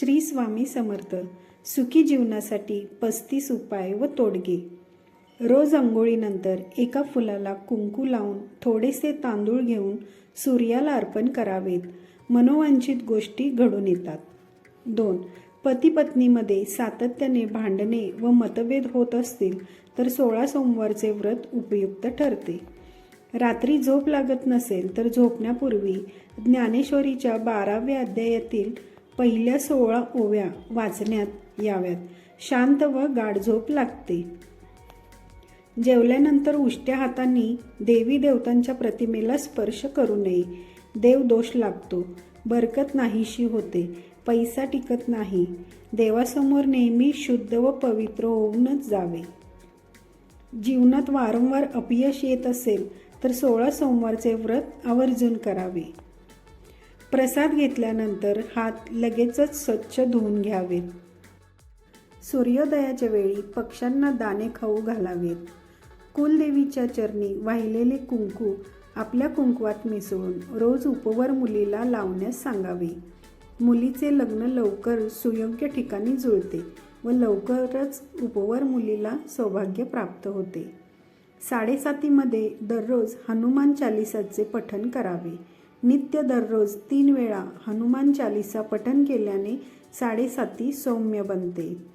श्री स्वामी समर्थ सुखी जीवनासाठी पस्तीस उपाय व तोडगे. रोज आंघोळीनंतर एका फुलाला कुंकू लावून थोडेसे तांदूळ घेऊन सूर्याला अर्पण करावेत. मनोवांछित गोष्टी घडून येतात. दोन पती पत्नीमध्ये सातत्याने भांडणे व मतभेद होत असतील तर सोळा सोमवारचे व्रत उपयुक्त ठरते. रात्री झोप लागत नसेल तर झोपण्यापूर्वी ज्ञानेश्वरीच्या बाराव्या अध्यायातील पहिल्या सोळा ओव्या वाचण्यात याव्यात. शांत व गाढ झोप लागते. जेवल्यानंतर उष्ट्या हातांनी देवी देवतांच्या प्रतिमेला स्पर्श करू नये. देव दोष लागतो. बरकत नाहीशी होते. पैसा टिकत नाही. देवासमोर नेहमी शुद्ध व पवित्र होऊनच जावे. जीवनात वारंवार अपयश येत असेल तर सोळा सोमवारचे व्रत आवर्जून करावे. प्रसाद घेतल्यानंतर हात लगेचच स्वच्छ धुवून घ्यावेत. सूर्योदयाच्या वेळी पक्ष्यांना दाणे खाऊ घालावेत. कुलदेवीच्या चरणी वाहिलेले कुंकू आपल्या कुंकवात मिसळून रोज उपवर मुलीला लावण्यास सांगावे. मुलीचे लग्न लवकर सुयोग्य ठिकाणी जुळते व लवकरच उपवर मुलीला सौभाग्य प्राप्त होते. साडेसातीमध्ये दररोज हनुमान चालिसाचे पठण करावे. नित्य दररोज तीन वेळा हनुमान चालिसा पठन केल्याने साडेसाती सौम्य बनते.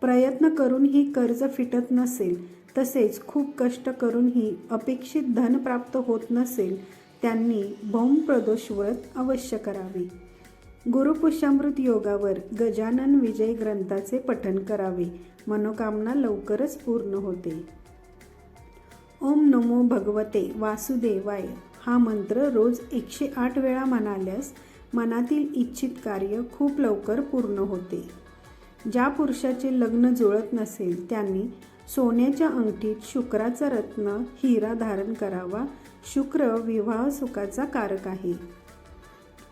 प्रयत्न करूनही कर्ज फिटत नसेल तसेच खूप कष्ट करूनही अपेक्षित धन प्राप्त होत नसेल त्यांनी भौम प्रदोष व्रत अवश्य करावे. गुरुपुष्यामृत योगावर गजानन विजय ग्रंथाचे पठन करावे. मनोकामना लवकरच पूर्ण होते. ओम नमो भगवते वासुदेवाय. हा मंत्र रोज एकशे आठ वेळा म्हणाल्यास मनातील इच्छित कार्य खूप लवकर पूर्ण होते. ज्या पुरुषाचे लग्न जुळत नसेल त्यांनी सोन्याच्या अंगठीत शुक्राचा रत्न हिरा धारण करावा. शुक्र विवाह सुखाचा कारक आहे.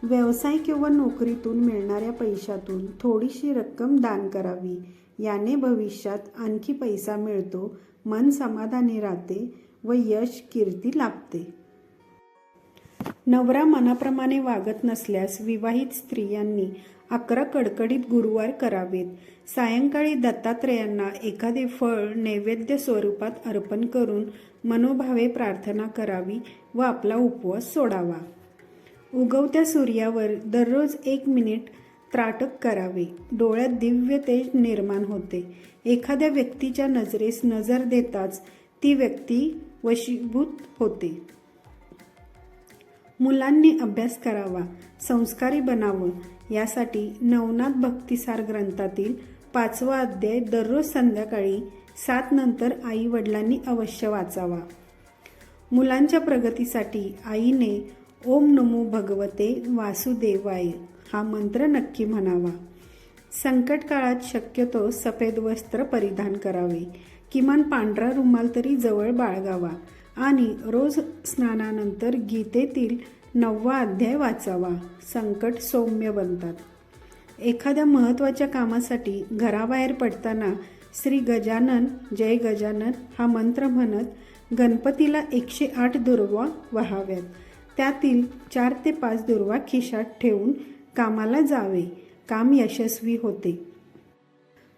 व्यवसाय किंवा नोकरीतून मिळणाऱ्या पैशातून थोडीशी रक्कम दान करावी. याने भविष्यात आणखी पैसा मिळतो मन समाधानी राहते व यश कीर्ती लाभते. नवरा मनाप्रमाणे वागत नसल्यास विवाहित स्त्रियांनी अकरा कडकडीत गुरुवार करावेत. सायंकाळी दत्तात्रेयांना एखादे फळ नैवेद्य स्वरूपात अर्पण करून मनोभावे प्रार्थना करावी व आपला उपवास सोडावा. उगवत्या सूर्यावर दररोज एक मिनिट त्राटक करावे. डोळ्यात दिव्य तेज निर्माण होते. एखाद्या व्यक्तीच्या नजरेस नजर देताच ती व्यक्ती वशीभूत होते. मुलांनी अभ्यास करावा संस्कारी बनावं यासाठी नवनाथ भक्तिसार ग्रंथातील पाचवा अध्याय दररोज संध्याकाळी सात नंतर आई वडिलांनी अवश्य वाचावा. मुलांच्या प्रगतीसाठी आईने ओम नमो भगवते वासुदेवाय हा मंत्र नक्की म्हणावा. संकट काळात शक्यतो सफेद वस्त्र परिधान करावे. किमान पांढरा रुमाल तरी जवळ बाळगावा. आणि रोज स्नानानंतर गीतेतील नववा अध्याय वाचावा. संकट सौम्य बनतात. एखाद्या महत्त्वाच्या कामासाठी घराबाहेर पडताना श्री गजानन जय गजानन हा मंत्र म्हणत गणपतीला एकशे आठ दुर्वा व्हाव्यात. त्यातील चार ते पाच दुर्वा खिशात ठेवून कामाला जावे. काम यशस्वी होते.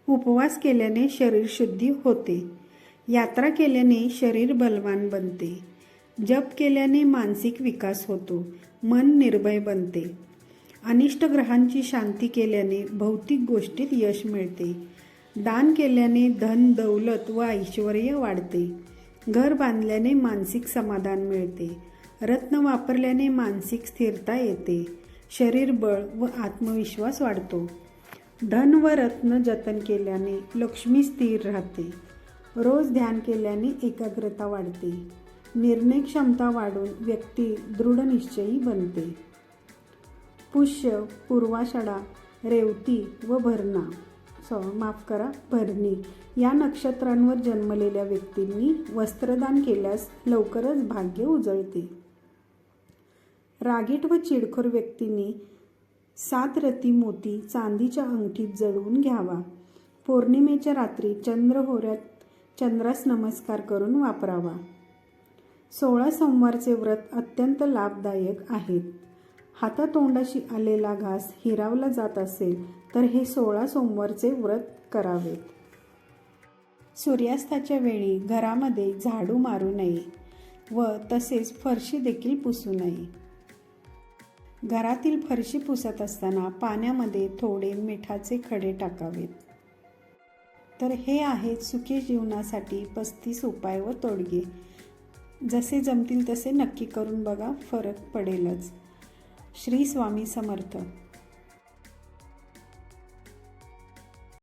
उपवास केल्याने शरीर शुद्धी होते. यात्रा केल्याने शरीर बलवान बनते. जप केल्याने मानसिक विकास होतो. मन निर्भय बनते. अनिष्ट ग्रहांची शांती केल्याने भौतिक गोष्टीत यश मिळते. दान केल्याने धन दौलत व ऐश्वर वाढते. घर बांधल्याने मानसिक समाधान मिळते. रत्न वापरल्याने मानसिक स्थिरता येते. शरीर बळ व आत्मविश्वास वाढतो. धन व रत्न जतन केल्याने लक्ष्मी स्थिर राहते. रोज ध्यान केल्याने एकाग्रता वाढते. निर्णय क्षमता वाढून व्यक्ती दृढनिश्चयी बनते. पुष्य पूर्वाषाढा रेवती व भरणा. सॉ माफ करा भरणी. या नक्षत्रांवर जन्मलेल्या व्यक्तींनी वस्त्रदान केल्यास लवकरच भाग्य उजळते. रागीट व चिडखोर व्यक्तींनी सात रती मोती चांदीच्या अंगठीत जळवून घ्यावा. पौर्णिमेच्या रात्री चंद्रहोऱ्यात चंद्रास नमस्कार करून वापरावा. सोळा सोमवारचे व्रत अत्यंत लाभदायक आहेत. हातातोंडाशी आलेला घास हिरावला जात असेल तर हे सोळा सोमवारचे व्रत करावेत सूर्यास्ताच्या वेळी घरामध्ये झाडू मारू नये व तसेच फरशी देखील पुसू नये. घरातील फरशी पुसत असताना पाण्यामध्ये थोडे मिठाचे खडे टाकावेत. तर हे आहेत सुखी जीवनासाठी पस्तीस उपाय व तोडगे. जसे जमतील तसे नक्की करून बघा फरक पडेलच. श्री स्वामी समर्थ.